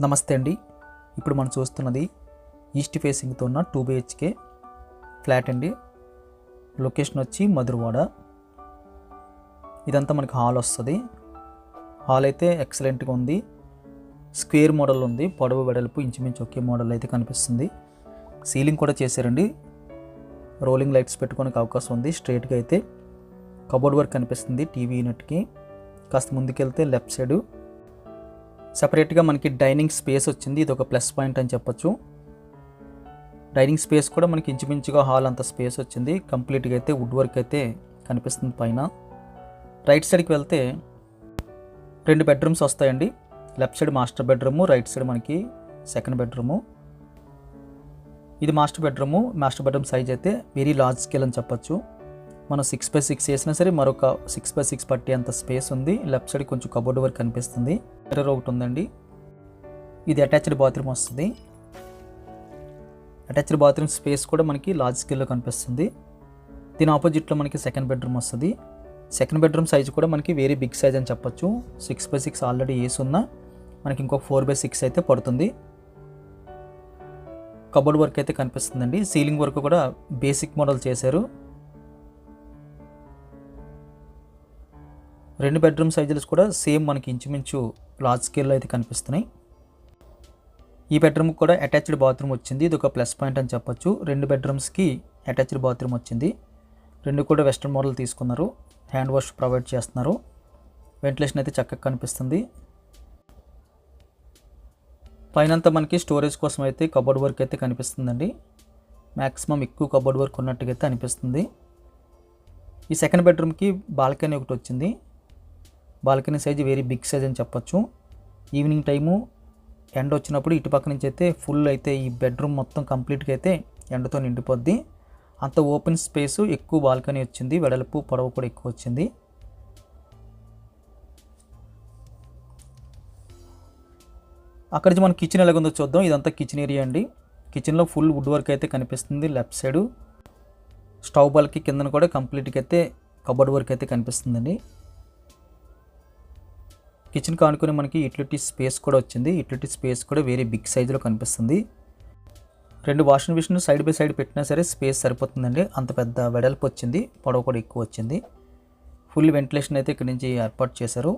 నమస్తే అండి. ఇప్పుడు మనం చూస్తున్నది ఈస్ట్ ఫేసింగ్తో ఉన్న టూ బిహెచ్కే ఫ్లాట్ అండి. లొకేషన్ వచ్చి మధురవాడ. ఇదంతా మనకి హాల్ వస్తుంది. హాల్ అయితే ఎక్సలెంట్గా ఉంది. స్క్వేర్ మోడల్ ఉంది. పొడవు వెడల్పు ఇంచుమించు ఒకే మోడల్ అయితే కనిపిస్తుంది. సీలింగ్ కూడా చేశారండి. రోలింగ్ లైట్స్ పెట్టుకోనికి అవకాశం ఉంది. స్ట్రైట్గా అయితే కబోర్డ్ వర్క్ కనిపిస్తుంది టీవీ యూనిట్కి. కాస్త ముందుకెళ్తే లెఫ్ట్ సైడు సపరేట్గా మనకి డైనింగ్ స్పేస్ వచ్చింది. ఇది ఒక ప్లస్ పాయింట్ అని చెప్పొచ్చు. డైనింగ్ స్పేస్ కూడా మనకి ఇంచుమించుగా హాల్ అంత స్పేస్ వచ్చింది. కంప్లీట్గా అయితే వుడ్ వర్క్ అయితే కనిపిస్తుంది పైన. రైట్ సైడ్కి వెళ్తే రెండు బెడ్రూమ్స్ వస్తాయండి. Left side master bedroom right side మనకి సెకండ్ బెడ్రూము ఇది master bedroom master bedroom size అయితే వెరీ లార్జ్ స్కేల్ అని చెప్పొచ్చు. మనం సిక్స్ బై సిక్స్ వేసినా సరే మరొక సిక్స్ బై సిక్స్ పట్టే అంత స్పేస్ ఉంది. లెఫ్ట్ సైడ్ కొంచెం కబోర్డ్ వర్క్ కనిపిస్తుంది. మిర్రర్ ఒకటి ఉందండి. ఇది అటాచ్డ్ బాత్రూమ్ వస్తుంది. అటాచ్డ్ బాత్రూమ్ స్పేస్ కూడా మనకి లార్జ్ స్కేల్లో కనిపిస్తుంది. దీని ఆపోజిట్లో మనకి సెకండ్ బెడ్రూమ్ వస్తుంది. సెకండ్ బెడ్రూమ్ సైజ్ కూడా మనకి వెరీ బిగ్ సైజ్ అని చెప్పొచ్చు. సిక్స్ బై సిక్స్ ఆల్రెడీ వేసి ఉన్నా మనకి ఇంకొక ఫోర్ బై సిక్స్ అయితే పడుతుంది. కబోర్డ్ వర్క్ అయితే కనిపిస్తుందండి. సీలింగ్ వర్క్ కూడా బేసిక్ మోడల్ చేశారు. రెండు బెడ్రూమ్ సైజులు కూడా సేమ్ మనకి ఇంచుమించు లార్జ్ స్కేల్లో అయితే కనిపిస్తున్నాయి. ఈ బెడ్రూమ్ కూడా అటాచ్డ్ బాత్రూమ్ వచ్చింది. ఇది ఒక ప్లస్ పాయింట్ అని చెప్పొచ్చు. రెండు బెడ్రూమ్స్కి అటాచ్డ్ బాత్రూమ్ వచ్చింది. రెండు కూడా వెస్ట్రన్ మోడల్ తీసుకున్నారు. హ్యాండ్ వాష్ ప్రొవైడ్ చేస్తున్నారు. వెంటిలేషన్ అయితే చక్కగా కనిపిస్తుంది. పైనంతా మనకి స్టోరేజ్ కోసం అయితే కబోర్డ్ వర్క్ అయితే కనిపిస్తుందండి. మ్యాక్సిమం ఎక్కువ కబోర్డ్ వర్క్ ఉన్నట్టుగా అయితే అనిపిస్తుంది. ఈ సెకండ్ బెడ్రూమ్కి బాల్కనీ ఒకటి వచ్చింది. Balcony size very big size అని చెప్పొచ్చు. ఈవినింగ్ టైము ఎండ వచ్చినప్పుడు ఇటు పక్క నుంచి అయితే ఫుల్ అయితే ఈ బెడ్రూమ్ మొత్తం కంప్లీట్గా అయితే ఎండతో నిండిపోద్ది. అంత ఓపెన్ స్పేస్ ఎక్కువ బాల్కనీ వచ్చింది. వెడల్పు పొడవు కూడా ఎక్కువ వచ్చింది. అక్కడి నుంచి మనం కిచెన్ ఎలాగుందో చూద్దాం. ఇదంతా కిచెన్ ఏరియా అండి. కిచెన్లో ఫుల్ వుడ్ వర్క్ అయితే కనిపిస్తుంది లెఫ్ట్ సైడు స్టవ్ బాల్కి కిందన కూడా కంప్లీట్గా అయితే కబోర్డ్ వర్క్ అయితే కనిపిస్తుందండి. కిచెన్ కానుకొని మనకి యూటిలిటీ స్పేస్ కూడా వచ్చింది. యూటిలిటీ స్పేస్ కూడా వేరే బిగ్ సైజులో కనిపిస్తుంది. రెండు washing machine side by side పెట్టినా సరే స్పేస్ సరిపోతుందండి. అంత పెద్ద వెడల్పు వచ్చింది. పొడవు కూడా ఎక్కువ వచ్చింది. ఫుల్ వెంటిలేషన్ అయితే ఇక్కడి నుంచి ఏర్పాటు చేశారు.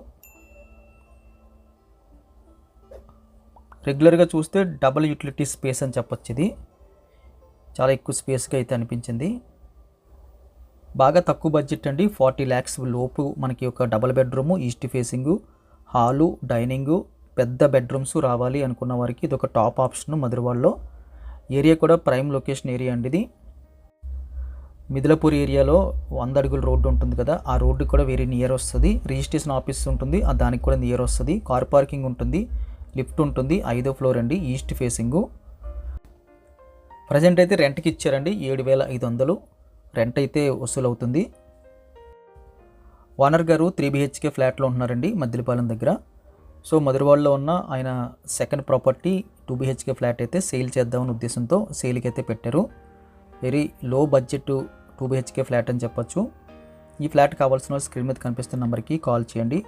రెగ్యులర్గా చూస్తే డబుల్ యూటిలిటీ స్పేస్ అని చెప్పొచ్చు ఇది చాలా ఎక్కువ స్పేస్గా అయితే అనిపించింది. బాగా తక్కువ బడ్జెట్ అండి. ఫార్టీ ల్యాక్స్ లోపు మనకి ఒక double bedroom east facing hall dining పెద్ద బెడ్రూమ్స్ రావాలి అనుకున్న వారికి ఇది ఒక టాప్ ఆప్షన్ మధురవాడలో. ఏరియా కూడా ప్రైమ్ లొకేషన్ ఏరియా అండి ఇది. మిదిలపూర్ ఏరియాలో వంద అడుగుల రోడ్డు ఉంటుంది కదా ఆ రోడ్డు కూడా వెరీ నియర్ వస్తుంది. రిజిస్ట్రేషన్ ఆఫీస్ ఉంటుంది ఆ దానికి కూడా నియర్ వస్తుంది. కార్ పార్కింగ్ ఉంటుంది లిఫ్ట్ ఉంటుంది ఐదో ఫ్లోర్ అండి ఈస్ట్ ఫేసింగు. ప్రజెంట్ అయితే రెంట్కి ఇచ్చారండి ఏడు వేల ఐదు వందలు. రెంట్ అయితే వసూలు అవుతుంది ఓనర్ గారు త్రీ బిహెచ్కే ఫ్లాట్లో ఉంటున్నారండి మద్దిలపాలెం దగ్గర. సో మధురవాడలో ఉన్న ఆయన second property two BHK flat అయితే సేల్ చేద్దామని ఉద్దేశంతో సేల్కి అయితే పెట్టారు. Very low budget two BHK flat అని చెప్పొచ్చు. ఈ ఫ్లాట్ కావాల్సిన స్క్రీన్ మీద కనిపిస్తున్న నెంబర్కి కాల్ చేయండి.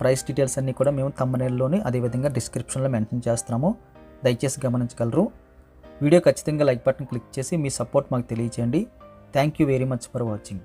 ప్రైస్ డీటెయిల్స్ అన్నీ కూడా మేము తమ్మనేల్లోని అదేవిధంగా డిస్క్రిప్షన్లో మెన్షన్ చేస్తున్నాము. దయచేసి గమనించగలరు. వీడియో ఖచ్చితంగా లైక్ బటన్ క్లిక్ చేసి మీ సపోర్ట్ మాకు తెలియచేయండి. Thank you very much for watching.